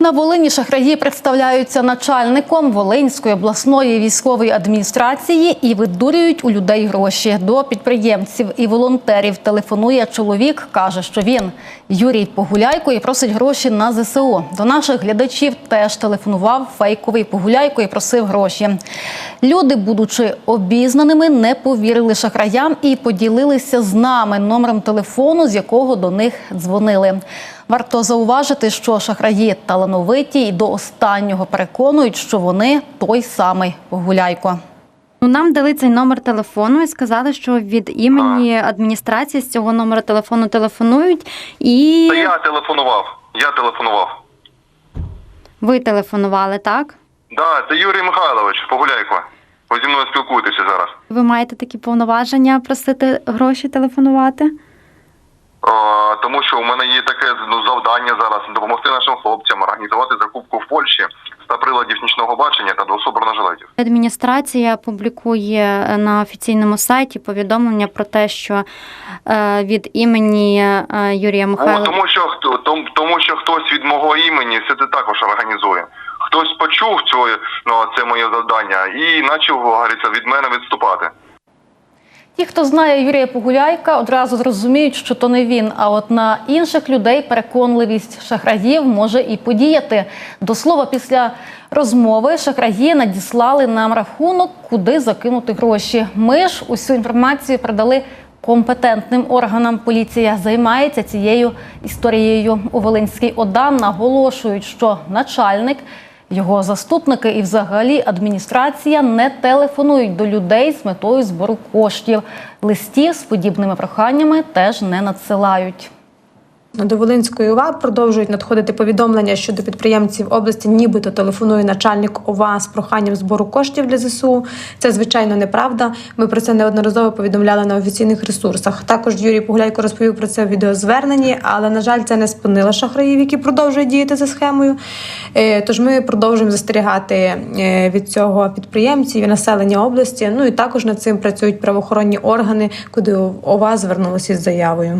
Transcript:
На Волині шахраї представляються начальником Волинської обласної військової адміністрації і видурюють у людей гроші. До підприємців і волонтерів телефонує чоловік, каже, що він Юрій Погуляйко і просить гроші на ЗСУ. До наших глядачів теж телефонував фейковий Погуляйко і просив гроші. Люди, будучи обізнаними, не повірили шахраям і поділилися з нами номером телефону, з якого до них дзвонили. Варто зауважити, що шахраї талановиті і до останнього переконують, що вони той самий Погуляйко. Ну, Нам дали цей номер телефону і сказали, що від імені адміністрації з цього номера телефону телефонують, і Та я телефонував. Я телефонував. ви телефонували, так? Да, це Юрій Михайлович, Погуляйко. Ви зі мною спілкуєтеся зараз. Ви маєте такі повноваження просити гроші телефонувати? Тому що у мене є таке ну, завдання зараз допомогти нашим хлопцям організувати закупку в Польщі та приладів нічного бачення та двособорножилетів. Адміністрація публікує на офіційному сайті повідомлення про те, що е, від імені е, Юрія Ну, тому що хто тому, тому, що хтось від мого імені все це також організує. Хтось почув цю, ну, це моє завдання і почав, говориться, від мене відступати. Ті, хто знає Юрія Погуляйка, одразу зрозуміють, що то не він. А от на інших людей переконливість шахраїв може і подіяти. До слова, після розмови шахраї надіслали нам рахунок, куди закинути гроші. Ми ж усю інформацію передали компетентним органам. Поліція займається цією історією. У Волинській ОДА наголошують, що начальник. Його заступники і взагалі адміністрація не телефонують до людей з метою збору коштів. Листів з подібними проханнями теж не надсилають. До Волинської ОВА продовжують надходити повідомлення щодо підприємців області, нібито телефонує начальник ОВА з проханням збору коштів для ЗСУ. Це звичайно неправда. Ми про це неодноразово повідомляли на офіційних ресурсах. Також Юрій Погуляйко розповів про це в відеозверненні, але на жаль, це не спинило шахраїв, які продовжують діяти за схемою. Е, Тож ми продовжуємо застерігати е, від цього підприємців і населення області. Ну і також над цим працюють правоохоронні органи, куди ОВА звернулися із заявою.